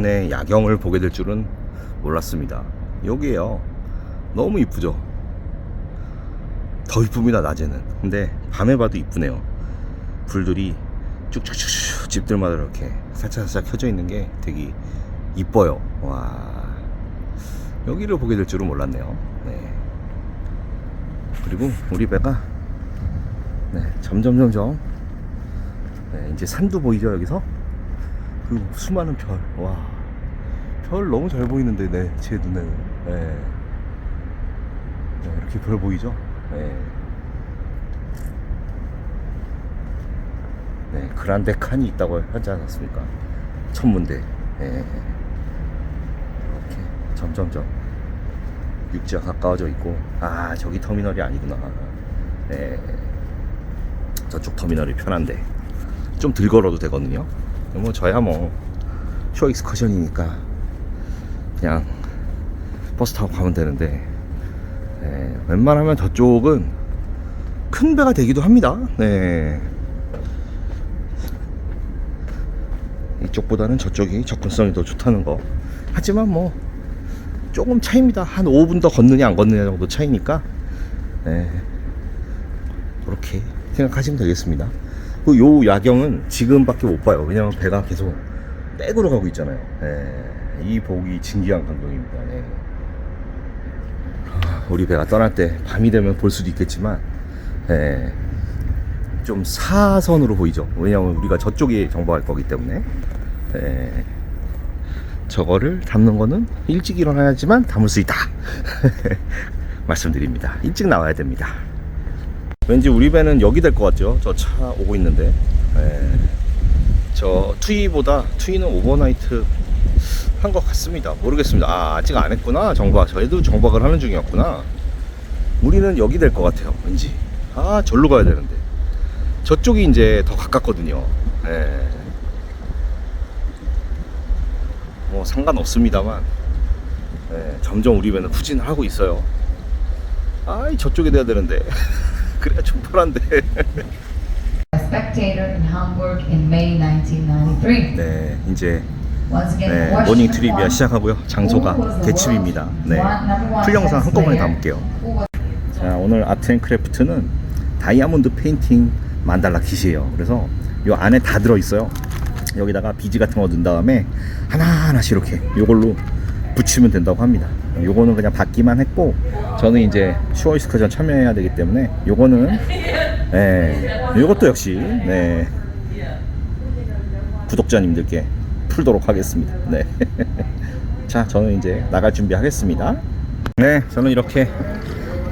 동네 야경을 보게 될 줄은 몰랐습니다. 여기에요. 너무 이쁘죠? 더 이쁩니다, 낮에는. 근데 밤에 봐도 이쁘네요. 불들이 쭉쭉쭉쭉 집들마다 이렇게 살짝살짝 켜져 있는 게 되게 이뻐요. 와. 여기를 보게 될 줄은 몰랐네요. 네. 그리고 우리 배가 네, 점점 점점 네, 이제 산도 보이죠 여기서 그리고 수많은 별. 와. 별 너무 잘 보이는데 네, 제 눈에는. 네. 네, 이렇게 별 보이죠? 네. 네, 그란데 칸이 있다고 하지 않았습니까? 천문대. 네. 이렇게 점점점 육지가 가까워져 있고, 아, 저기 터미널이 아니구나. 네. 저쪽 터미널이 편한데. 좀 들 걸어도 되거든요. 뭐, 저야 뭐, 쇼 익스커션이니까, 그냥 버스 타고 가면 되는데, 네, 웬만하면 저쪽은 큰 배가 되기도 합니다. 네. 이쪽보다는 저쪽이 접근성이 더 좋다는 거. 하지만 뭐 조금 차이입니다. 한 5분 더 걷느냐 안 걷느냐 정도 차이니까. 네. 그렇게 생각하시면 되겠습니다. 그 요 야경은 지금밖에 못 봐요. 왜냐면 배가 계속 백으로 가고 있잖아요. 네. 이 보기 진기한 광경입니다. 네. 우리 배가 떠날 때 밤이 되면 볼 수도 있겠지만 예, 좀 사선으로 보이죠 왜냐하면 우리가 저쪽에 정박할 거기 때문에 예, 저거를 담는 거는 일찍 일어나야지만 담을 수 있다 말씀드립니다 일찍 나와야 됩니다 왠지 우리 배는 여기 될 것 같죠 저 차 오고 있는데 예, 저 투이보다 투이는 오버나이트 한 것 같습니다. 모르겠습니다. 아, 아직 안 했구나. 정박. 저희도 정박을 하는 중이었구나. 우리는 여기 될 것 같아요. 왠지. 아, 절로 가야 되는데. 저쪽이 이제 더 가깝거든요. 예. 뭐 상관없습니다만. 예, 점점 우리 배는 후진을 하고 있어요. 아이, 저쪽에 돼야 되는데. 그래야 좀 편한데. spectator in Hamburg in May 1993. 네, 이제 네, 모닝 won. 시작하고요. 장소가 대칩입니다. 네. 풀 영상 한꺼번에? 담을게요. 자, 오늘 아트앤크래프트는 다이아몬드 페인팅 만달라 킷이에요. 그래서 요 안에 다 들어 있어요. 여기다가 비지 같은 거 넣은 다음에 하나하나씩 이렇게 요걸로 붙이면 된다고 합니다. 요거는 그냥 받기만 했고 저는 이제 슈어이스커전 참여해야 되기 때문에 요거는 예, 요것도 역시 네, 구독자님들께 풀도록 하겠습니다. 네. 자, 저는 이제 나갈 준비하겠습니다. 네, 저는 이렇게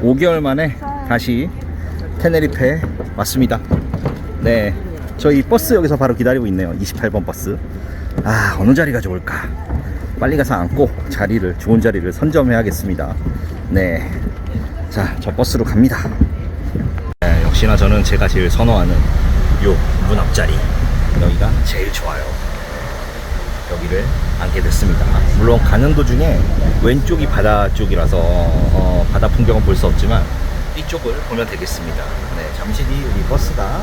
5개월 만에 다시 테네리페 왔습니다. 네, 저희 버스 여기서 바로 기다리고 있네요. 28번 버스. 아, 어느 자리가 좋을까? 빨리 가서 앉고 자리를, 좋은 자리를 선점해야겠습니다. 네. 자, 저 버스로 갑니다. 네, 역시나 저는 제가 제일 선호하는 요 문 앞자리. 여기가 제일 좋아요. 여기를 앉게 됐습니다. 물론 가는 도중에 왼쪽이 바다 쪽이라서 어, 바다 풍경은 볼 수 없지만 이쪽을 보면 되겠습니다. 네, 잠시 뒤 우리 버스가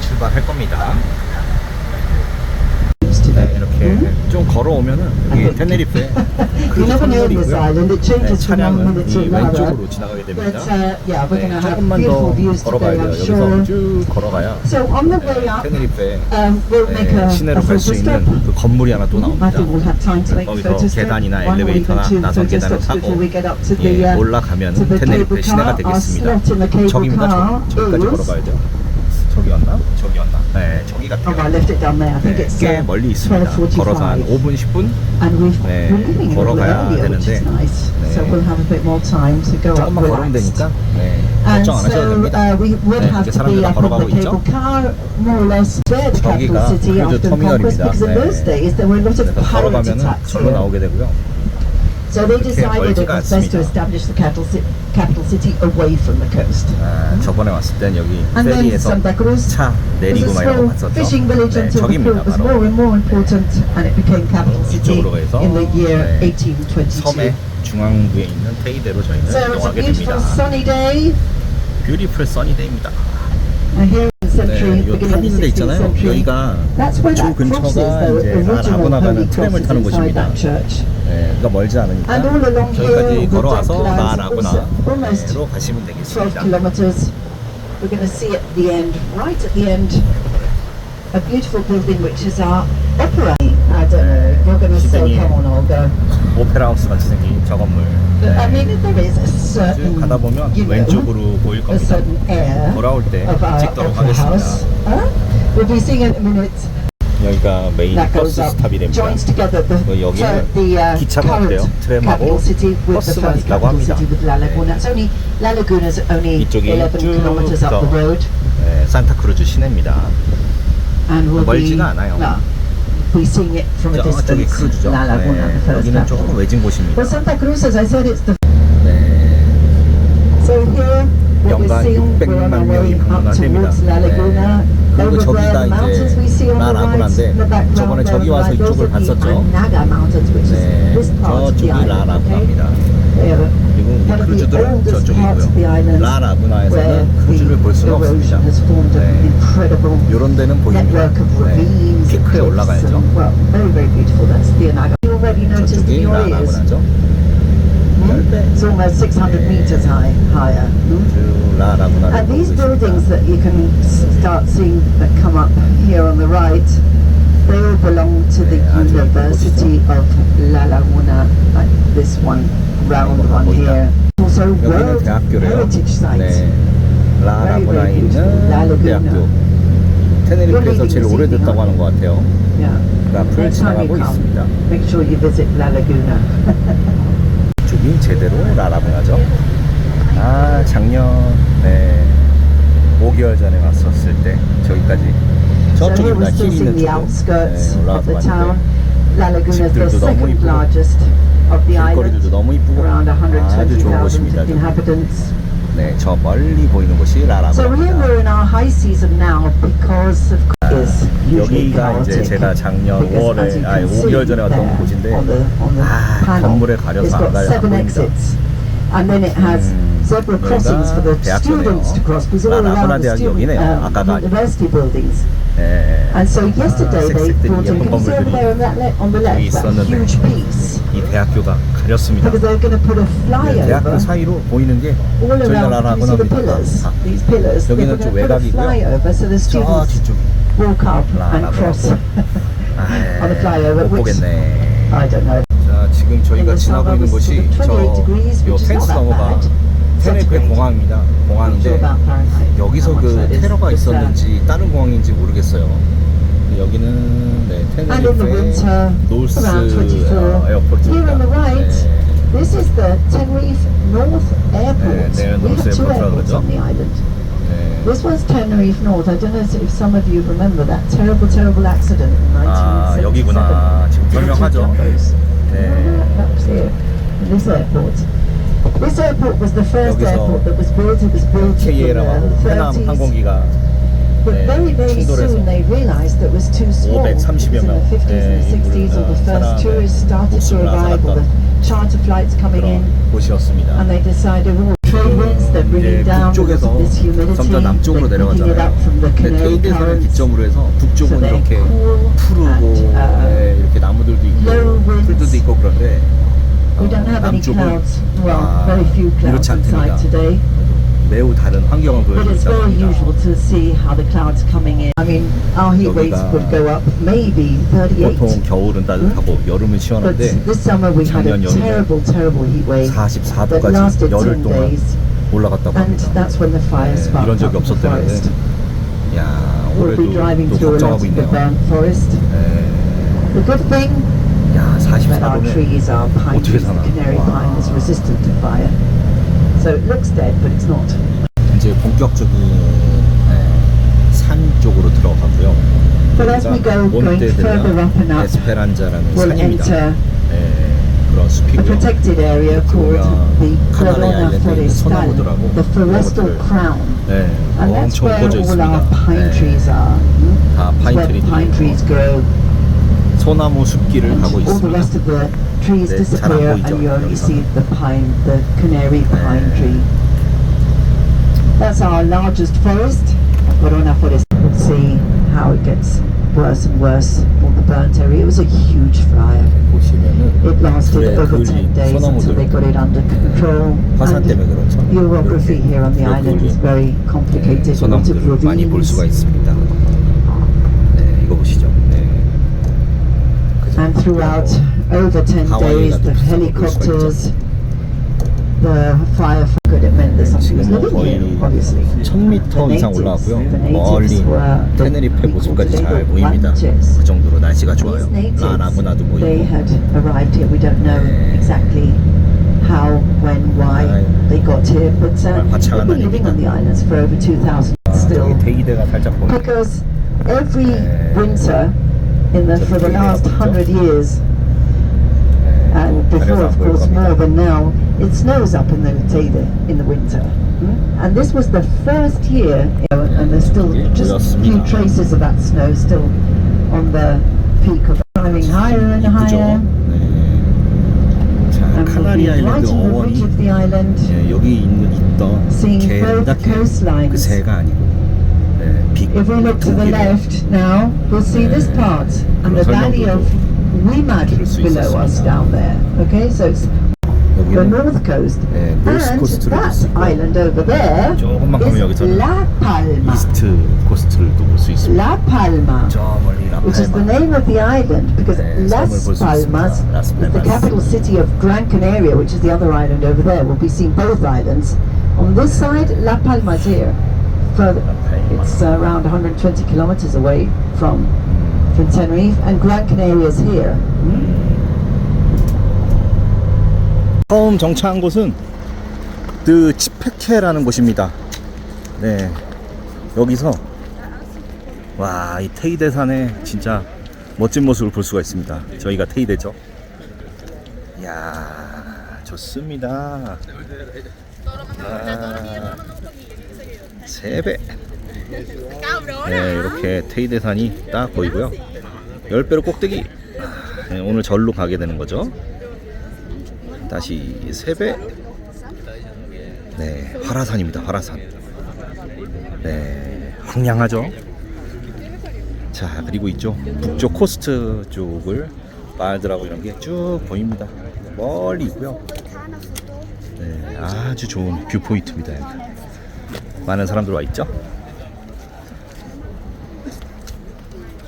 출발할 겁니다. 네, 이렇게 좀 걸어오면은 여기 테네리페 네, one 차량은 이. 왼쪽으로 지나가게 됩니다. uh, 네, 조금만 더 걸어가야 돼요. 여기서. 쭉 걸어가야 네, 테네리페 um, 네, 시내로 갈 수 있는. 그 건물이 하나 또 나옵니다. 거기서. 계단이나 엘리베이터나 나선 계단을 타고 예, uh, 올라가면 테네리페 시내가 되겠습니다. 저기입니다. 저기까지 걸어가야죠. 저기였나? 저기였나? 네, 저기 Oh, I 같아요. left it down there. I think 네, it's 꽤 uh, 멀리 있습니다. 걸어서 한 12.45. 5분, 10분? And we've, 네, 걸어가야 되는데, nice. So 네. we'll have a bit more time to go up 조금만 걸으면. 되니까 네, And 걱정 안 하셔도 so 됩니다. uh, we would 네, have 이렇게 to 사람들 be 다 up on 걸어가고 the cable 있죠. car, more or less, where the 저기가 capital city 크루즈 터미널입니다. because in 네. those days there were a lot of 그래서 pirate 걸어가면은 attacks 절로. 나오게 되고요. So they decided it was best to establish the capital, ci- capital city away from the coast. 아, 저번에 왔을 땐 여기 And then 페리에서 Santa Cruz 차 was 내리고 막 이러고 small fishing village 네, until the 저기입니다. port was 바로 more and more important and it became capital city 이쪽으로 해서, in the year 네, 1822. 섬의 중앙부에 있는 테이대로 저희는 So it's a 이동하게 beautiful 됩니다. sunny day. 뷰티풀 써니데이입니다. And here 네, 요 beginning of 타는 the 데 16th 있잖아요. 여기가 That's where 주 근처가 이제 라라구나 가는 트램을 타는 곳입니다. 네, 그러니까 멀지 않으니까 And all along here, 저기까지 the 걸어와서 라라구나로 가시면 12 되겠습니다. We're going to see at the end, right at the end, a beautiful building which is our opera. Come on, Olga. 오페라 하우스 같이 생긴 저 건물. 네. 쭉 가다 보면 왼쪽으로 보일 겁니다. 돌아올 때 찍도록 하겠습니다. 여기가 메인 버스 스탑이 됩니다. 그 여기는 uh, 기차가 없대요. 트램하고 버스만 있다고 합니다. 이쪽이 11쭉 네, 산타크루즈 시내입니다. 멀지가 않아요. no, we seeing it from a 저쪽이 distance. 크루즈죠. La Laguna, 네, the first 여기는 조금 capital. 외진 곳입니다. Well, Santa Cruz, as I said, it's the 네. so here. What we're 연간 seeing, we're on 600만 our way 명이 up 방문한답니다. towards La Laguna. 그리고 저기가 이제 background 저번에 저기 와서 이쪽을 봤었죠. 네, 저쪽이. They are 그리고 우리 크루즈들은 저쪽이고요. 라라구나에서는 the 크루즈를 볼 수는 없습니다. 네. 이런 데는 보입니다. 네. 피크에 올라가야죠. 저쪽이. 라라구나죠. Hmm? It's almost 600 meters high, higher. Hmm? 쭉 라라구나를 And 보고 these 있습니다. buildings that you can s- start seeing that come up here on the right, they all belong to the 네, 아주 예쁜 University of La Laguna, like this one, round 한번 one 가보시죠. here. Also 여기는 World 대학교래요. Heritage Site. 네. 라라구나에 Very, very beautiful. 있는 라라구나. 대학교. 테네리페에서 제일 오래됐다고 하는 것 같아요. Yeah. 그 앞을 Next time 지나가고 you come, 있습니다. make sure you visit La Laguna. 이쪽이 제대로 라라구나죠. 아 작년 네 5개월 전에 왔었을 때 저기까지 저쪽입니다. 있는 쪽으로 네, the 집들도 너무 이쁘고, 길거리들도. 너무 이쁘고 아주 좋은 곳입니다. 120,000 저기. inhabitants. 네, 저 멀리 보이는 곳이 is usually 여기가 이제. 제가 작년 Because as 5월에 you 아니 can see 5개월 전에 왔던 곳인데 아 건물에 가려서 안 got 가려 안 seven 보입니다. exits. And then it has 음, zebra 여기가 crossings for the 대학교네요. students to cross because all 라라구나 around the 대학이 student, 여기네요. um, 아까가 아니고. university buildings. 네. And so yesterday 아, they 색색들이 brought in, 예쁜 can you see over 건물들이 there on, that le- on the 여기 left, that 있었는데. huge piece? 이 대학교가 가렸습니다. Because they're going to put a 네, 대학교 flyover 사이로 보이는 게 all 저희가 around. Can you see the 라라구나입니다. pillars? 아, These pillars. They're 여기는 going 좀 to put a 외곽이고요. flyover so the 저 students 뒤쪽이 walk up and 라라구나고. cross 아, on the flyover. 못 Which 보겠네. I don't know. 자, 지금 저희가 지나고 있는 곳이 저 of 28 degrees, 요 which is 펜스 넘어가. 테네페. 공항입니다. 공항인데. 여기서 그 테러가 uh, 있었는지 다른 공항인지 모르겠어요. 여기는 네, in winter, 노스 around 24. 어, 에어포트입니다. 네. This is the Tenerife North Airport. 네, we have two airports on the island. 네. This one's Tenerife North. I don't know if some of you remember that terrible, terrible accident in 아 1977. 여기구나. 지금 설명하죠. 네. That was here. This airport. This airport was the first 여기서 airport that was built. It was built in KA라고 the 해남 30s. 항공기가 But 네, very, very 충돌해서 soon they realized that it was too small. 530 Because in the 명, 50s and 네, 60s, all the 인구가 first 사람의 tourists started to 목숨을 arrive, all the charter flights coming in, 그런 곳이었습니다. and they decided, oh, trade winds, they're bringing 이제 down because 북쪽에서 of this humidity, 점점 남쪽으로 they're picking it 내려가잖아요. up from the 근데 Canary 테이데선을 currents. 기점으로 해서 So 북쪽은 they're 이렇게 cool 푸르고 and, uh, 네, 이렇게 나무들도 있고 low winds. 풀들도 있고 그런데 We don't have any 남쪽은 clouds, well, 아, very few clouds 이렇지 inside 않답니다. today. 매우 다른 환경을 But 보여주고 it's very 있습니다. usual to see how the clouds coming in. I mean, our heat waves 여기가 would go up maybe 38. 보통 겨울은 따뜻하고 여름은 But 시원한데 this summer we had a 작년 여름에 terrible, terrible heat wave that 44도까지 lasted 열흘 10 동안 days, 올라갔다고 and 합니다. that's when the fire 네, sparked 이런 적이 up in the 없었다면은 forest. 야 We'll be 올해도 driving 또 through a lot 걱정하고 of the 있네요. burnt forest. 네. The good thing 야 that our 44도면 trees, our pine 어떻게 trees, the 사나? canary 와. pine is resistant to fire. So it looks dead, but it's not. 이제 본격적인 네, 산 쪽으로 들어가고요. But as we go, going further up and up, 에스페란자라는 We'll 산입니다. enter 네, 그런 a 숲이고요. protected area called the 카나리 Corona 아일랜드에 있는 Forestal, 소나무들하고 the forestal 그런 것들을 crown. 네, And that's 엄청 where 뻗어 all 있습니다. our pine 네, trees are. hmm? 다 It's 파인 where 트리들이 pine trees grow. 소나무 숲길을 And 가고 all the 있습니다. rest of the trees 네, disappear 잘안 and 보이죠, you only 여기서는. see the pine, the canary pine 네. tree. That's our largest forest, Corona Forest. could see how it gets worse and worse all the burnt area. It was a huge fire. 보시면은 It lasted 불에 over 10 그을린 days until they 소나무들 got it under control. 화산 때문에 And 그렇죠. Eurography 이렇게 here on the 불에 island is 그을린, very 네, complicated. A lot of 소나무들을 많이 볼 수가 ravines. 있습니다. 네, 이거 보시죠. 네. 그죠? And throughout over 10 하와이 days, the 같은 helicopters, the firefighter, it meant that something was 지금 뭐 living 거의 here, obviously. 1000m 이상 natives, 올라왔고요. the natives 멀리 were the 테네리페 people 모습까지 today 잘 were 보입니다. ranchers. 그 정도로 날씨가 좋아요. These natives, 라라구나도 they 보이고. had arrived here. We don't know 네. exactly how, when, why 아유, they got here, but uh, 정말 화창한 they've been living on the islands for over 2,000 아, still. 저기 대기대가 살짝 보이네. Because every 네. winter in the for the last hundred years, and before of course more than now, it snows up in the Teide in the winter. Hmm? And this was the first year, you know, and there's still 예, just a few 모였습니다. traces of that snow still on the peak of climbing higher and 이쁘죠? higher. 네. 자, And we'll 카나리 be right 아일랜드 on the ridge 어원이 of the island. 예, 여기 있는 있던 Seeing 개 both 같은 coastlines. 그 새가 아니고 네, 빅 If we look to the 독일. left now, we'll see this 네. part and the 그런 valley of Wimad 들을 수 below us 있었습니다. down there. Okay, so it's the 여기는 north coast. 네, 노스 And 코스트를 볼 that 수 있고 island over there 조금만 가면 is 여기서는 La Palma. 이스트 코스트를 또볼수 있습니다. La Palma. 저 멀리 Which is the 라팔마. name of the island because 네, Las 섬을 볼수 Palmas 있습니다. Las is the Palmas. capital city of Gran Canaria, which is the other island over there. We'll be seeing both islands. On this side, La Palma's here. Further, it's uh, around 120 kilometers away from from Tenerife, and Gran Canaria is here. 처음 정차한 곳은 드 치페케라는 곳입니다. 네, 여기서 와, 이 테이데산의 진짜 멋진 모습을 볼 수가 있습니다. 저희가 테이데죠. 이야, 좋습니다. 아, 세 배. 네, 이렇게 테이데산이 딱 보이고요. 열 배로 꼭대기. 아, 네, 오늘 절로 가게 되는 거죠. 다시 세배 네, 화라산입니다. 화라산. 네, 황량하죠. 자, 그리고 이쪽 북쪽 코스트 쪽을 마을들하고 이런 게 쭉 보입니다. 멀리 있고요. 네, 아주 좋은 뷰 포인트입니다. 많은 사람들 와 있죠.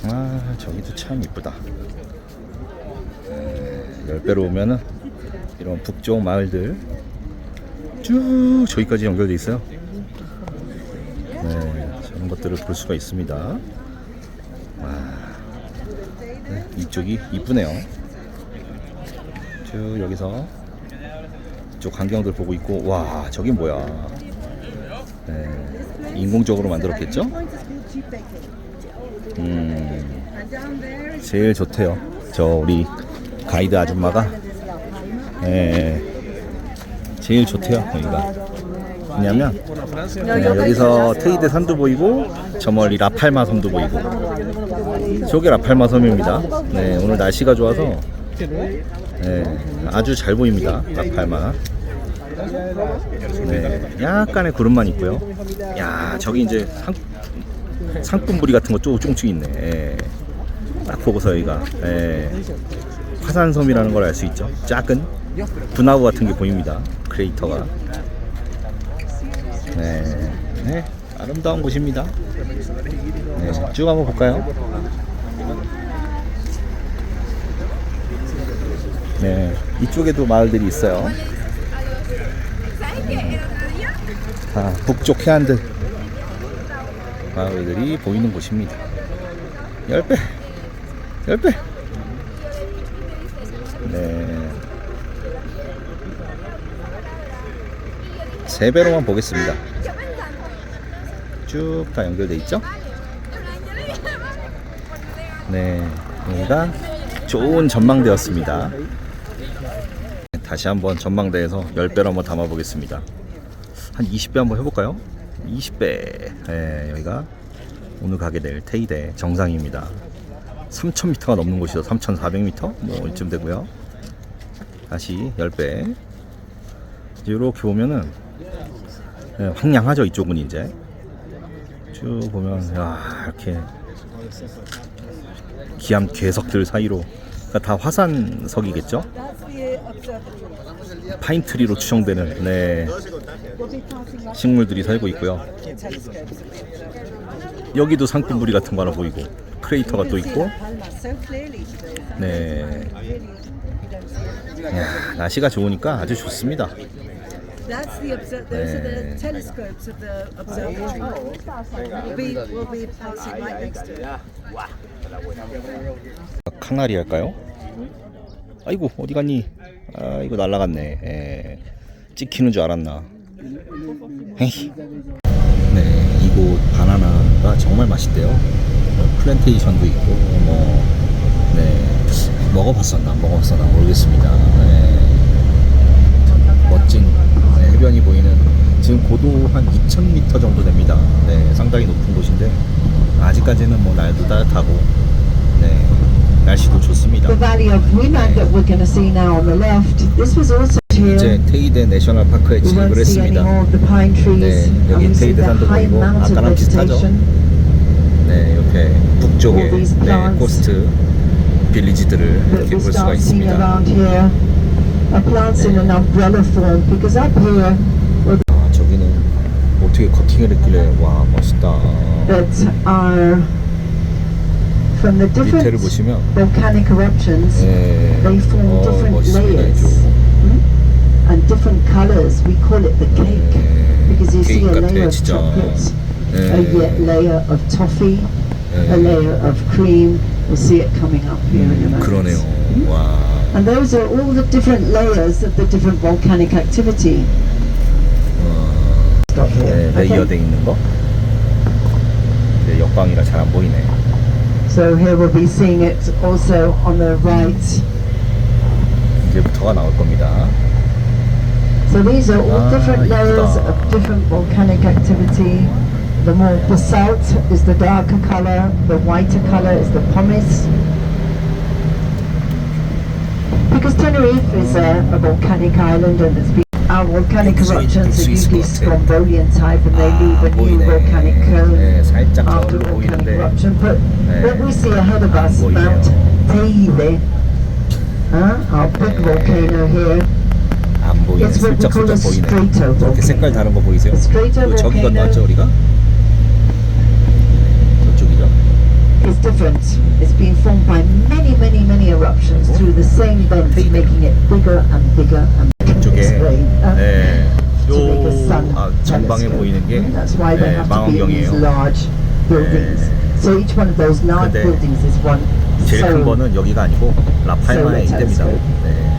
아, 저기도 참 이쁘다. 네, 열 배로 오면은 이런 북쪽 마을들 쭉 저기까지 연결돼 있어요. 네, 저런 것들을 볼 수가 있습니다. 와, 네, 이쪽이 이쁘네요. 쭉 여기서 이쪽 광경들 보고 있고, 와, 저기 뭐야? 네, 인공적으로 만들었겠죠? 음, 제일 좋대요. 저 우리 가이드 아줌마가. 예, 제일 좋대요 여기가. 왜냐면 예, 여기서 테이데 산도 보이고 저 멀리 라팔마 섬도 보이고. 저게 라팔마 섬입니다. 네 오늘 날씨가 좋아서. 네, 아주 잘 보입니다 라팔마. 네 약간의 구름만 있고요 야 저기 이제 상, 상품부리 같은 거 조- 조금씩 있네 예. 딱 보고서 여기가 예. 화산섬이라는 걸 알 수 있죠. 작은 분화구 같은 게 보입니다. 크레이터가. 네, 네, 아름다운 곳입니다. 네, 쭉 한번 볼까요? 네, 이쪽에도 마을들이 있어요. 네, 다 북쪽 해안들 마을들이 보이는 곳입니다. 10배! 10배! 네. 세 배로만 보겠습니다. 쭉 다 연결돼 있죠? 네. 여기가 좋은 전망대였습니다. 다시 한번 전망대에서 10배로 한번 담아 보겠습니다. 한 20배 한번 해볼까요? 20배. 네, 여기가 오늘 가게 될 테이대 정상입니다. 3,000m가 넘는 곳이죠. 3,400m? 뭐 이쯤 되고요. 다시 10배. 이렇게 보면은 예, 황량하죠. 이쪽은 이제. 쭉쭉 보면 야 이렇게 기암 괴석들 사이로 그러니까 다 화산석이겠죠? 파인트리로 추정되는 네 식물들이 살고 있고요. 여기도 산꾼부리 같은 거 하나 보이고 크레이터가 또 있고 네 야, 날씨가 좋으니까 아주 좋습니다. That's the obser- those are the 네. telescopes of the observatory. We'll be, we'll be passing right next to it. 카나리 할까요? 아이고 어디 갔니? 아 이거 날라갔네. 에, 찍히는 줄 알았나? 네 이곳 바나나가 정말 맛있대요. 뭐 플랜테이션도 있고 뭐 네. 먹어봤었나 안 먹어봤었나 모르겠습니다. 네. 멋진 네, 해변이 보이는 지금 고도 한 2,000m 정도 됩니다. 네, 상당히 높은 곳인데 아직까지는 뭐 날도 따뜻하고 네, 날씨도 좋습니다. The valley of Winag that we're going to see now on the left. This was also 이제. 테이데 내셔널 파크에 진입을 했습니다. 네, 여기 테이드 산도 high 보이고 아까랑 비슷하죠? 네, 옆에 북쪽에 네, 코스트 빌리지들을 이렇게 볼 수가 있습니다. well, 아, 저기는 어떻게 커팅을 했길래 와 멋있다. 밑에를 보시면. 네, 어, 멋있습니다. 이쪽. hmm? and different colors. We call it the cake 네, because you see 케이크 a 같아 layer of 진짜. chocolate, 네. a yet layer of toffee, 네, a layer of cream. We'll see it coming up here in a moment. 그러네요. 와. And those are all the different layers of the different volcanic activity. 어, Stop here. 네, Okay. 레이어돼 있는 거. 네, 역광이라 잘 안 보이네. So here we'll be seeing it also on the right. 이제부터가 나올 겁니다. So these are all different layers of different volcanic activity. The more basalt is the darker color, the whiter color is the pumice. Because Tenerife is a, a volcanic island and it's been our volcanic eruptions are usually Strombolian type and they leave a new volcanic cone after volcanic eruption. But what we see ahead of us, Mount Teide, huh? our big volcano here, 안 보이네. 슬쩍슬쩍 보이네. 저렇게 색깔 다른 거 보이세요? Strato 그 저기. 건너왔죠 우리가? 저쪽이죠. is different. It's been formed by many, many, many eruptions through the same vent, making it bigger and bigger and bigger. 이쪽에 uh, 네, 요 아, 전방에. 보이는 게 That's why they 네, have to be in these 망원경이에요. large buildings. So each one of those large 근데 buildings is one. 제일 큰 So 거는 여기가 아니고 라팔마에 solar 있답니다. 네.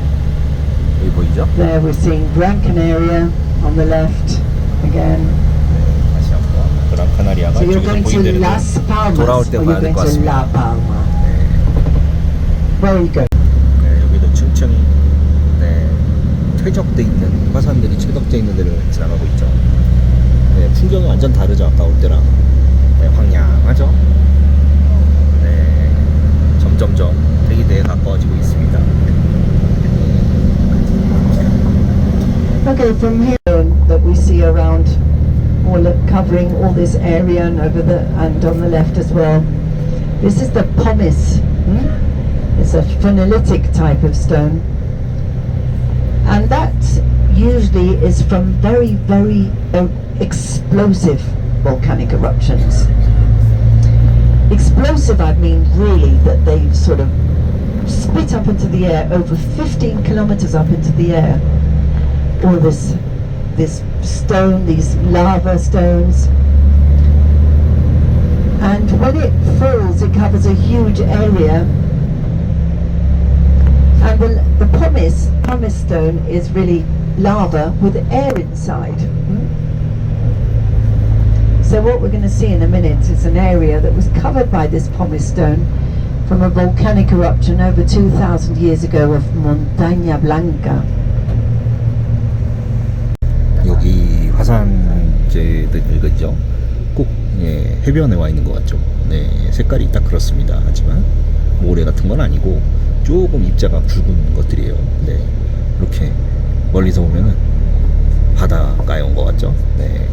여기 보이죠? there we're seeing Gran Canaria on the left again. 네, 다시 한번 그란 카나리아가 So you're 저기서 going to 보이는데 Las Palmas 돌아올 때 봐야 될 going 것 to. La Palma. 네. Where are you going? 네, 여기도 층층이 네, 퇴적돼 있는 화산들이 퇴적돼 있는 데를 지나가고 있죠. 네, 풍경이 완전 다르죠. 아까 올 때랑 네, 황량하죠. 네, 점점점 대기대에 가까워지고 있습니다. Okay, from here um, that we see around, all covering all this area and over the and on the left as well. This is the pumice. hmm? It's a phenolitic type of stone, and that usually is from very, very uh, explosive volcanic eruptions. Explosive, I mean, really that they sort of spit up into the air over 15 kilometers up into the air all this this stone, these lava stones. And when it falls, it covers a huge area. And the, the pumice, pumice stone is really lava with air inside. So what we're going to see in a minute is an area that was covered by this pumice stone from a volcanic eruption over 2,000 years ago of Montaña Blanca. 화산재들이죠. 꼭 예, 해변에 와 있는 것 같죠. 네, 색깔이 딱 그렇습니다. 하지만 모래 같은 건 아니고 조금 입자가 굵은 것들이에요. 네, 이렇게 멀리서 보면은 바닷가에 온 것 같죠. 네,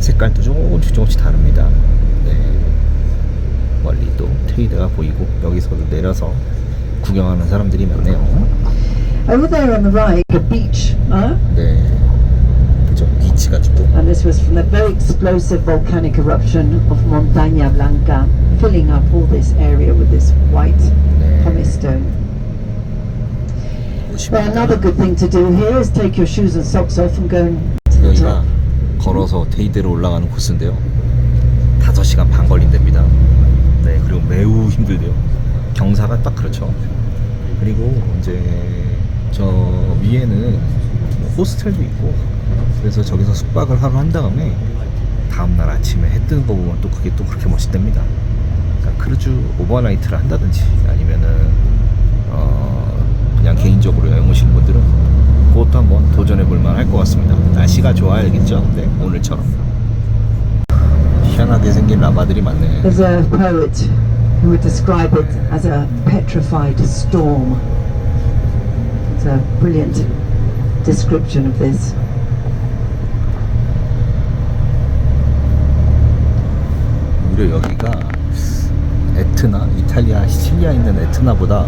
색깔도 조금씩 조금씩 다릅니다. 네. 멀리 또 테이드가 보이고 여기서도 내려서 구경하는 사람들이 많네요. Over there on the right, a beach, huh? 네. 그죠. 비치 가지고. And this was from the very explosive volcanic eruption of Montaña Blanca, filling up all this area with this white 네. pumice stone. But another good thing to do here is take your shoes and socks off and go to the 여기가 top. 걸어서 테이드로 올라가는 코스인데요. 5시간 반 걸린답니다. 네, 그리고 매우 힘들대요. 경사가 딱 그렇죠. 그리고 이제 저 위에는 뭐 호스텔도 있고 그래서 저기서 숙박을 하루 한 다음에 다음날 아침에 해 뜨는 거 보면 또 그게 또 그렇게 멋있답니다. 그러니까 크루즈 오버나이트를 한다든지 아니면은 어 그냥 개인적으로 여행 오시는 분들은 그것도 한번 도전해 볼 만할 것 같습니다. 날씨가 좋아야겠죠? 네, 오늘처럼. 희한하게 생긴 라바들이 많네. There's a poet who would describe it as a petrified storm. It's a brilliant description of this. 오히려 여기가 에트나, 이탈리아, 시칠리아에 있는 에트나보다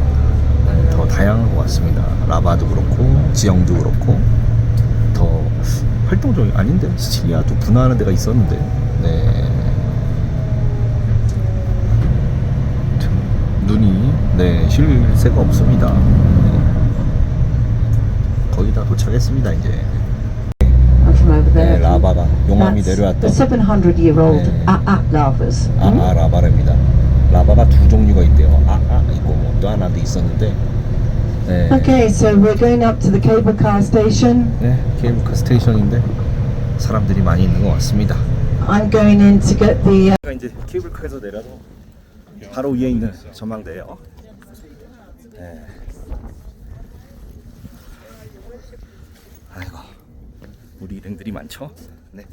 더 다양한 것 같습니다. 라바도 그렇고, 지형도 그렇고, 더 활동적이 아닌데? 시칠리아도 분화하는 데가 있었는데, 네. 참, 눈이, 네, 쉴 새가 없습니다. 네. 거의 다 도착했습니다, 이제. Over 네, there, 라바가 용암이 that's 내려왔던 the 700-year-old 네. Aat lavas. 아아 라바랍니다. 라바가 두 종류가 있대요. 아아 있고 뭐 또 하나도 있었는데. 네. Okay, so we're going up to the cable car station. 네, 케이블카 스테이션인데 사람들이 많이 있는 것 같습니다. I'm going in to get the. Uh, 이제 케이블카에서 내려서 바로 위에 있는 전망대예요. 네. 아이고, 우리 일행들이 많죠? 네,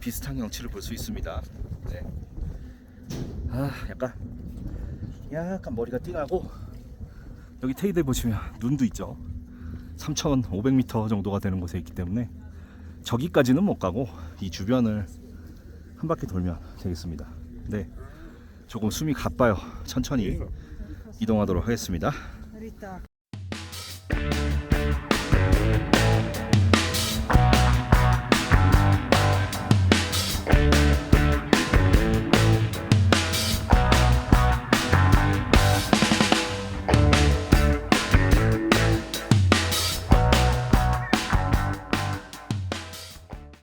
비슷한 경치를 볼 수 있습니다. 네. 아, 약간 약간 머리가 띵하고 여기 테이대 보시면 눈도 있죠. 3,500m 정도가 되는 곳에 있기 때문에 저기까지는 못 가고 이 주변을 한 바퀴 돌면 되겠습니다. 네, 조금 숨이 가빠요. 천천히 이동하도록 하겠습니다. Rita.